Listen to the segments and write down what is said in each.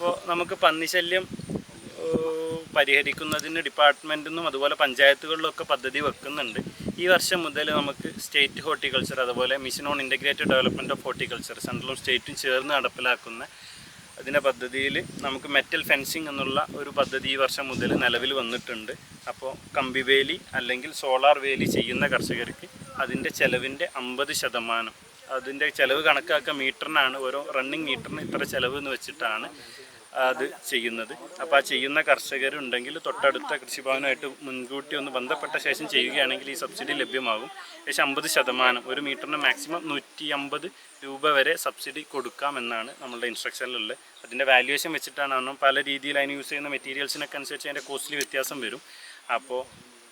അപ്പോൾ നമുക്ക് പന്നിശല്യം പരിഹരിക്കുന്നതിന് ഡിപ്പാർട്ട്മെന്റിൽ നിന്നും അതുപോലെ പഞ്ചായത്തുകളിലൊക്കെ പദ്ധതി വെക്കുന്നുണ്ട്. ഈ വർഷം മുതൽ നമുക്ക് സ്റ്റേറ്റ് ഹോർട്ടിക്കൾച്ചർ അതുപോലെ mission on integrated development of horticulture സെൻട്രലും സ്റ്റേറ്റും ചേർന്ന് നടപ്പിലാക്കുന്ന അതിന്റെ പദ്ധതിയിൽ നമുക്ക് മെറ്റൽ ഫെൻസിങ് എന്നുള്ള ഒരു പദ്ധതി ഈ വർഷം മുതൽ നിലവിൽ വന്നിട്ടുണ്ട്. അപ്പോൾ കമ്പിവേലി അല്ലെങ്കിൽ സോളാർ വേലി ചെയ്യുന്ന കർഷകർക്ക് അതിന്റെ ചിലവിന്റെ അമ്പത് ശതമാനം അതിന്റെ ചിലവ് കണക്കാക്കുക മീറ്ററിനാണ് ഓരോ റണ്ണിങ് മീറ്ററിന് ഇത്ര ചിലവ് എന്ന് വെച്ചിട്ടാണ് അത് ചെയ്യുന്നത്. അപ്പോൾ ആ ചെയ്യുന്ന കർഷകരുണ്ടെങ്കിൽ തൊട്ടടുത്ത കൃഷിഭവനുമായിട്ട് മുൻകൂട്ടി ഒന്ന് ബന്ധപ്പെട്ട ശേഷം ചെയ്യുകയാണെങ്കിൽ ഈ സബ്സിഡി ലഭ്യമാകും. ഏകദേശം അമ്പത് ശതമാനം ഒരു മീറ്ററിന് മാക്സിമം നൂറ്റി അമ്പത് രൂപ വരെ സബ്സിഡി കൊടുക്കാമെന്നാണ് നമ്മളുടെ ഇൻസ്ട്രക്ഷനിലുള്ളത്. അതിന്റെ വാല്യുവേഷൻ വെച്ചിട്ടാണ്. പല രീതിയിൽ അതിന് യൂസ് ചെയ്യുന്ന മെറ്റീരിയൽസിനൊക്കെ അനുസരിച്ച് അതിന്റെ കോസ്റ്റ്ലി വ്യത്യാസം വരും. അപ്പോൾ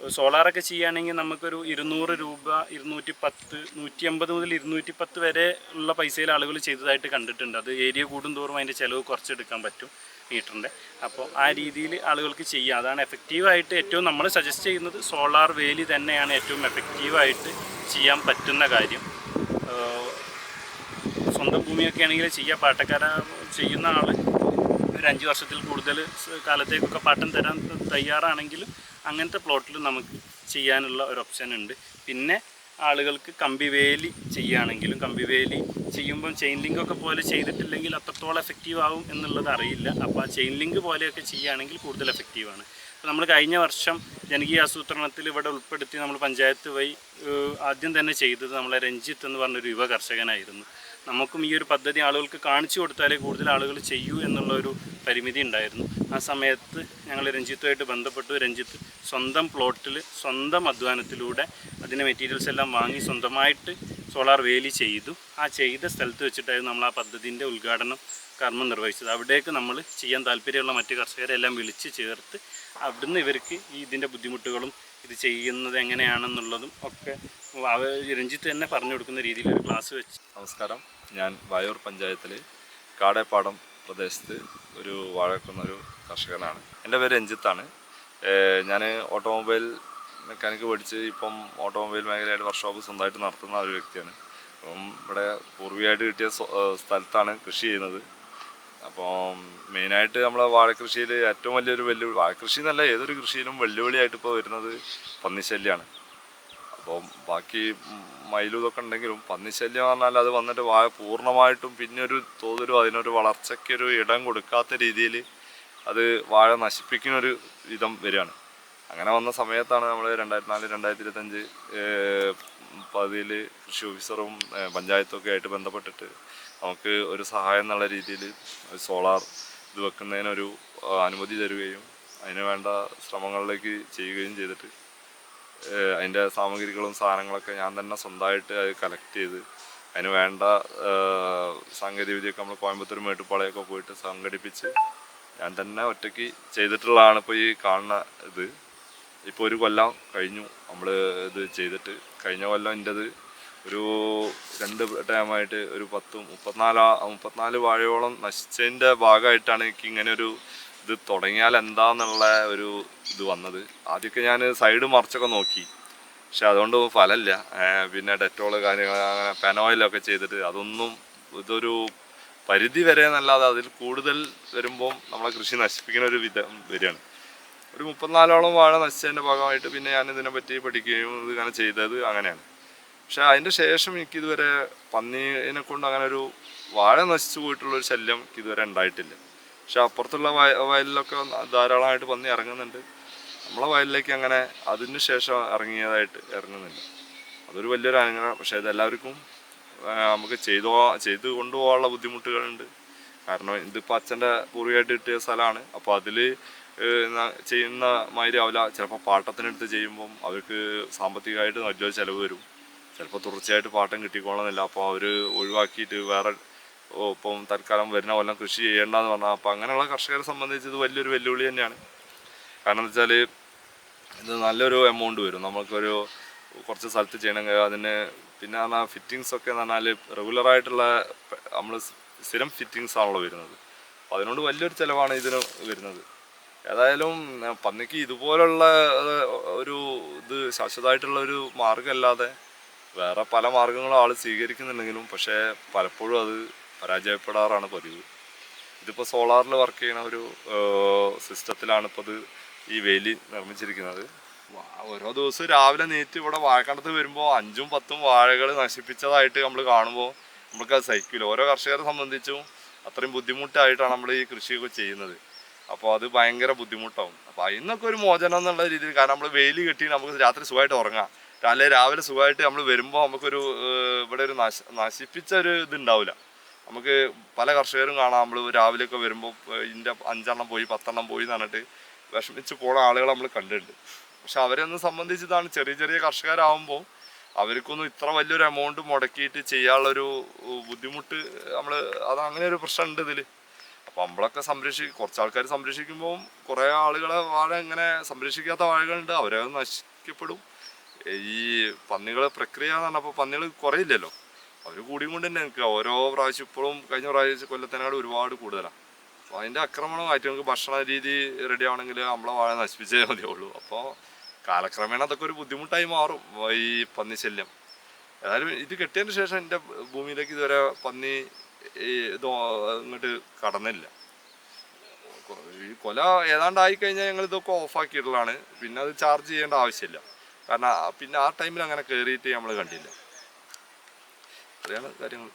സോളാറൊക്കെ ചെയ്യുകയാണെങ്കിൽ നമുക്കൊരു ഇരുന്നൂറ് രൂപ ഇരുന്നൂറ്റി പത്ത് നൂറ്റി അമ്പത് മുതൽ ഇരുന്നൂറ്റി പത്ത് വരെ ഉള്ള പൈസയിൽ ആളുകൾ ചെയ്തതായിട്ട് കണ്ടിട്ടുണ്ട്. അത് ഏരിയ കൂടുന്തോറും അതിന്റെ ചിലവ് കുറച്ചെടുക്കാൻ പറ്റും ഹീറ്ററിന്റെ അപ്പോൾ ആ രീതിയിൽ ആളുകൾക്ക് ചെയ്യാം. അതാണ് എഫക്റ്റീവായിട്ട് ഏറ്റവും നമ്മൾ സജസ്റ്റ് ചെയ്യുന്നത്. സോളാർ വേലി തന്നെയാണ് ഏറ്റവും എഫക്റ്റീവായിട്ട് ചെയ്യാൻ പറ്റുന്ന കാര്യം. സ്വന്തം ഭൂമിയൊക്കെ ആണെങ്കിൽ ചെയ്യാം. പാട്ടക്കാര ചെയ്യുന്ന ആൾ ഒരു അഞ്ച് വർഷത്തിൽ കൂടുതൽ കാലത്തേക്കൊക്കെ പാട്ടം തരാൻ തയ്യാറാണെങ്കിലും അങ്ങനത്തെ പ്ലോട്ടിൽ നമുക്ക് ചെയ്യാനുള്ള ഒരു ഓപ്ഷൻ ഉണ്ട്. പിന്നെ ആളുകൾക്ക് കമ്പിവേലി ചെയ്യുകയാണെങ്കിലും കമ്പിവേലി ചെയ്യുമ്പം ചെയിൻ ലിങ്ക് ഒക്കെ പോലെ ചെയ്തിട്ടില്ലെങ്കിൽ അത്രത്തോളം എഫക്റ്റീവ് ആവും എന്നുള്ളത് അറിയില്ല. അപ്പോൾ ആ ചെയിൻ ലിങ്ക് പോലെയൊക്കെ ചെയ്യുകയാണെങ്കിൽ കൂടുതൽ എഫക്റ്റീവാണ് അപ്പോൾ നമ്മൾ കഴിഞ്ഞ വർഷം ജനകീയ ആസൂത്രണത്തിൽ ഇവിടെ ഉൾപ്പെടുത്തി നമ്മൾ പഞ്ചായത്ത് വഴി ആദ്യം തന്നെ ചെയ്തത് നമ്മളെ രഞ്ജിത്ത് എന്ന് പറഞ്ഞൊരു യുവ കർഷകനായിരുന്നു. നമുക്കും ഈ ഒരു പദ്ധതി ആളുകൾക്ക് കാണിച്ചു കൊടുത്താലേ കൂടുതൽ ആളുകൾ ചെയ്യൂ എന്നുള്ള ഒരു പരിമിതി ഉണ്ടായിരുന്നു. ആ സമയത്ത് ഞങ്ങൾ രഞ്ജിത്തുമായിട്ട് ബന്ധപ്പെട്ടു. രഞ്ജിത്ത് സ്വന്തം പ്ലോട്ടിൽ സ്വന്തം അധ്വാനത്തിലൂടെ അതിന്റെ മെറ്റീരിയൽസ് എല്ലാം വാങ്ങി സ്വന്തമായിട്ട് സോളാർ വേലി ചെയ്തു. ആ ചെയ്ത സ്ഥലത്ത് വെച്ചിട്ടായിരുന്നു നമ്മൾ ആ പദ്ധതിന്റെ ഉദ്ഘാടനം കർമ്മം നിർവഹിച്ചത്. അവിടേക്ക് നമ്മൾ ചെയ്യാൻ താല്പര്യമുള്ള മറ്റ് കർഷകരെ എല്ലാം വിളിച്ച് ചേർത്ത് അവിടുന്ന് ഇവർക്ക് ഈ ഇതിന്റെ ബുദ്ധിമുട്ടുകളും ഇത് ചെയ്യുന്നത് എങ്ങനെയാണെന്നുള്ളതും ഒക്കെ രഞ്ജിത്ത് തന്നെ പറഞ്ഞു കൊടുക്കുന്ന രീതിയിൽ ഒരു ക്ലാസ് വെച്ച്. നമസ്കാരം. ഞാൻ വായൂർ പഞ്ചായത്തിൽ കാടേപ്പാടം പ്രദേശത്ത് ഒരു വാഴക്കുന്ന ഒരു കർഷകനാണ്. എന്റെ പേര് രഞ്ജിത്താണ്. ഞാൻ ഓട്ടോമൊബൈൽ മെക്കാനിക്ക് പഠിച്ച് ഇപ്പം ഓട്ടോമൊബൈൽ മേഖലയായിട്ട് വർക്ക്ഷോപ്പ് സ്വന്തമായിട്ട് നടത്തുന്ന ഒരു വ്യക്തിയാണ്. അപ്പം ഇവിടെ പൂർവികമായിട്ട് കിട്ടിയ സ്ഥലത്താണ് കൃഷി ചെയ്യുന്നത്. അപ്പോൾ മെയിനായിട്ട് നമ്മളെ വാഴക്കൃഷിയിൽ ഏറ്റവും വലിയൊരു വെല്ലുവിളി വാഴക്കൃഷി എന്നല്ല ഏതൊരു കൃഷിയിലും വെല്ലുവിളിയായിട്ട് ഇപ്പോൾ വരുന്നത് പന്നിശല്യമാണ് അപ്പം ബാക്കി മയിലും ഇതൊക്കെ ഉണ്ടെങ്കിലും പന്നിശല്യം പറഞ്ഞാൽ അത് വന്നിട്ട് വാഴ പൂർണമായിട്ടും പിന്നെ ഒരു തോതിലും അതിനൊരു വളർച്ചയ്ക്കൊരു ഇടം കൊടുക്കാത്ത രീതിയിൽ അത് വാഴ നശിപ്പിക്കുന്ന ഒരു വിധം വരികയാണ്. അങ്ങനെ വന്ന സമയത്താണ് നമ്മൾ രണ്ടായിരത്തി നാല് രണ്ടായിരത്തി ഇരുപത്തഞ്ച് പതിയിൽ കൃഷി ഓഫീസറും പഞ്ചായത്തും ഒക്കെ ആയിട്ട് ബന്ധപ്പെട്ടിട്ട് നമുക്ക് ഒരു സഹായം എന്നുള്ള രീതിയിൽ സോളാർ ഇത് വെക്കുന്നതിനൊരു അനുമതി തരുകയും അതിന് വേണ്ട ശ്രമങ്ങളിലേക്ക് ചെയ്യുകയും ചെയ്തിട്ട് അതിന്റെ സാമഗ്രികളും സാധനങ്ങളൊക്കെ ഞാൻ തന്നെ സ്വന്തമായിട്ട് അത് കളക്ട് ചെയ്ത് അതിന് വേണ്ട സാങ്കേതികവിദ്യയൊക്കെ സാങ്കേതിക വിദ്യയൊക്കെ നമ്മൾ കോയമ്പത്തൂർ മേട്ടുപ്പാളയൊക്കെ പോയിട്ട് സംഘടിപ്പിച്ച് ഞാൻ തന്നെ ഒറ്റയ്ക്ക് ചെയ്തിട്ടുള്ളതാണ് ഇപ്പോൾ ഈ കാണുന്ന ഇത്. ഇപ്പോൾ ഒരു കൊല്ലം കഴിഞ്ഞു നമ്മൾ ഇത് ചെയ്തിട്ട്. കഴിഞ്ഞ കൊല്ലം എന്റെത് ഒരു രണ്ട് ടൈമായിട്ട് ഒരു പത്ത് മുപ്പത്തിനാല് മുപ്പത്തിനാല് വാഴയോളം നശിച്ചതിന്റെ ഭാഗമായിട്ടാണ് എനിക്ക് ഇങ്ങനെ ഒരു ഇത് തുടങ്ങിയാൽ എന്താന്നുള്ള ഒരു ഇത് വന്നത്. ആദ്യമൊക്കെ ഞാൻ സൈഡ് മറിച്ചൊക്കെ നോക്കി. പക്ഷെ അതുകൊണ്ട് ഫലമില്ല. പിന്നെ ഡെറ്റോൾ കാര്യങ്ങൾ അങ്ങനെ പെനോയിലൊക്കെ ചെയ്തിട്ട് അതൊന്നും ഇതൊരു പരിധി വരെ എന്നല്ലാതെ അതിൽ കൂടുതൽ വരുമ്പോൾ നമ്മളെ കൃഷി നശിപ്പിക്കുന്ന ഒരു വിധം വരികയാണ്. ഒരു മുപ്പത്തിനാലോളം വാഴ നശിച്ചതിന്റെ ഭാഗമായിട്ട് പിന്നെ ഞാൻ ഇതിനെ പറ്റി പഠിക്കുകയും ഇത് അങ്ങനെ ചെയ്തത് അങ്ങനെയാണ്. പക്ഷെ അതിന്റെ ശേഷം എനിക്കിതുവരെ പന്നീനെ കൊണ്ട് അങ്ങനെ ഒരു വാഴ നശിച്ചു പോയിട്ടുള്ളൊരു ശല്യം എനിക്ക് ഇതുവരെ ഉണ്ടായിട്ടില്ല. പക്ഷെ അപ്പുറത്തുള്ള വയ വയലിലൊക്കെ ധാരാളമായിട്ട് പന്നി ഇറങ്ങുന്നുണ്ട്. നമ്മളെ വയലിലേക്ക് അങ്ങനെ അതിന് ശേഷം ഇറങ്ങിയതായിട്ട് ഇറങ്ങുന്നില്ല. അതൊരു വലിയൊരു അനുഗ്രഹം. പക്ഷെ ഇതെല്ലാവർക്കും നമുക്ക് ചെയ്തു ചെയ്ത് കൊണ്ടുപോകാനുള്ള ബുദ്ധിമുട്ടുകളുണ്ട്. കാരണം ഇതിപ്പോൾ അച്ഛന്റെ പൂർവികമായിട്ട് കിട്ടിയ സ്ഥലമാണ്. അപ്പോൾ അതിൽ ചെയ്യുന്ന മാതിരി ആവില്ല ചിലപ്പോൾ പാട്ടത്തിനെടുത്ത് ചെയ്യുമ്പം അവർക്ക് സാമ്പത്തികമായിട്ട് നല്ലൊരു ചിലവ് വരും. ചിലപ്പോൾ തുടർച്ചയായിട്ട് പാട്ടം കിട്ടിക്കോളുന്നില്ല അപ്പോൾ അവർ ഒഴിവാക്കിയിട്ട് വേറെ ഇപ്പം തൽക്കാലം വരുന്ന കൊല്ലം കൃഷി ചെയ്യേണ്ടെന്ന് പറഞ്ഞാൽ അപ്പോൾ അങ്ങനെയുള്ള കർഷകരെ സംബന്ധിച്ച് ഇത് വലിയൊരു വെല്ലുവിളി തന്നെയാണ്. കാരണം എന്താ വെച്ചാൽ ഇത് നല്ലൊരു എമൗണ്ട് വരും. നമുക്കൊരു കുറച്ച് സ്ഥലത്ത് ചെയ്യണമെങ്കിൽ അതിന് പിന്നെ പറഞ്ഞാൽ ഫിറ്റിങ്സ് ഒക്കെ എന്ന് പറഞ്ഞാൽ റെഗുലറായിട്ടുള്ള നമ്മൾ സ്ഥിരം ഫിറ്റിങ്സ് ആണല്ലോ വരുന്നത്. അപ്പോൾ അതിനോട് വലിയൊരു ചിലവാണ് ഇതിന് വരുന്നത്. ഏതായാലും പന്നിക്ക് ഇതുപോലുള്ള ഒരു ഇത് ശാശ്വതമായിട്ടുള്ള ഒരു മാർഗമല്ലാതെ വേറെ പല മാർഗങ്ങളും ആൾ സ്വീകരിക്കുന്നുണ്ടെങ്കിലും പക്ഷേ പലപ്പോഴും അത് പരാജയപ്പെടാറാണ് പതിവ്. ഇതിപ്പോൾ സോളാറിൽ വർക്ക് ചെയ്യുന്ന ഒരു സിസ്റ്റത്തിലാണ് ഇപ്പോൾ ഇത് ഈ വേലി നിർമ്മിച്ചിരിക്കുന്നത്. ഓരോ ദിവസവും രാവിലെ നീറ്റ് ഇവിടെ വാഴക്കണ്ടത്ത് വരുമ്പോൾ അഞ്ചും പത്തും വാഴകൾ നശിപ്പിച്ചതായിട്ട് നമ്മൾ കാണുമ്പോൾ നമുക്കത് സഹിക്കില്ല ഓരോ കർഷകരെ സംബന്ധിച്ചും അത്രയും ബുദ്ധിമുട്ടായിട്ടാണ് നമ്മൾ ഈ കൃഷിയൊക്കെ ചെയ്യുന്നത്. അപ്പോൾ അത് ഭയങ്കര ബുദ്ധിമുട്ടാവും. അപ്പോൾ അതിന്നൊക്കെ ഒരു മോചനം എന്നുള്ള രീതിയിൽ കാരണം നമ്മൾ വെയിൽ കെട്ടി നമുക്ക് രാത്രി സുഖമായിട്ട് ഉറങ്ങാം. രാവിലെ രാവിലെ സുഖമായിട്ട് നമ്മൾ വരുമ്പോൾ നമുക്കൊരു ഇവിടെ ഒരു നശ നശിപ്പിച്ച ഒരു ഇതുണ്ടാവില്ല നമുക്ക് പല കർഷകരും കാണാം. നമ്മൾ രാവിലെയൊക്കെ വരുമ്പോൾ ഇതിന്റെ അഞ്ചെണ്ണം പോയി പത്തെണ്ണം പോയി എന്ന് പറഞ്ഞിട്ട് വിഷമിച്ച് പോണ ആളുകൾ നമ്മൾ കണ്ടിട്ടുണ്ട്. പക്ഷെ അവരെന്ന് സംബന്ധിച്ചിതാണ് ചെറിയ ചെറിയ കർഷകരാകുമ്പോൾ അവർക്കൊന്നും ഇത്ര വലിയൊരു എമൗണ്ട് മുടക്കിയിട്ട് ചെയ്യാനുള്ളൊരു ബുദ്ധിമുട്ട് നമ്മൾ അത് അങ്ങനെ ഒരു പ്രശ്നമുണ്ട് ഇതിൽ അപ്പോൾ നമ്മളൊക്കെ സംരക്ഷിക്കും കുറച്ച് ആൾക്കാർ സംരക്ഷിക്കുമ്പോൾ കുറേ ആളുകളെ വാഴ ഇങ്ങനെ സംരക്ഷിക്കാത്ത വാഴകളുണ്ട്. അവരെ നശിക്കപ്പെടും ഈ പന്നികളെ പ്രക്രിയ എന്ന് പറഞ്ഞപ്പോൾ പന്നികൾ കുറയില്ലല്ലോ. അവർ കൂടിയും കൊണ്ട് തന്നെ നിൽക്കുക ഓരോ പ്രാവശ്യം ഇപ്പോഴും കഴിഞ്ഞ പ്രാവശ്യം കൊല്ലത്തിനാട് ഒരുപാട് കൂടുതലാണ് അപ്പോൾ അതിന്റെ ആക്രമണം ആയിട്ട് ഭക്ഷണ രീതി റെഡി ആവണമെങ്കിൽ നമ്മളെ വാഴ നശിപ്പിച്ചേ മതിയുള്ളൂ. അപ്പോൾ കാലക്രമേണ അതൊക്കെ ഒരു ബുദ്ധിമുട്ടായി മാറും ഈ പന്നി ശല്യം. ഏതായാലും ഇത് കെട്ടിയതിന് ശേഷം എന്റെ ഭൂമിയിലേക്ക് ഇതുവരെ പന്നി ഇതോ ഇങ്ങോട്ട് കടന്നില്ല. ഈ കൊല ഏതാണ്ട് ആയിക്കഴിഞ്ഞാൽ ഞങ്ങൾ ഇതൊക്കെ ഓഫാക്കിയിട്ടുള്ളതാണ് പിന്നെ അത് ചാർജ് ചെയ്യേണ്ട ആവശ്യമില്ല. കാരണം പിന്നെ ആ ടൈമിൽ അങ്ങനെ കയറിയിട്ട് നമ്മൾ കണ്ടില്ല. ഇത്രയാണ് കാര്യങ്ങൾ.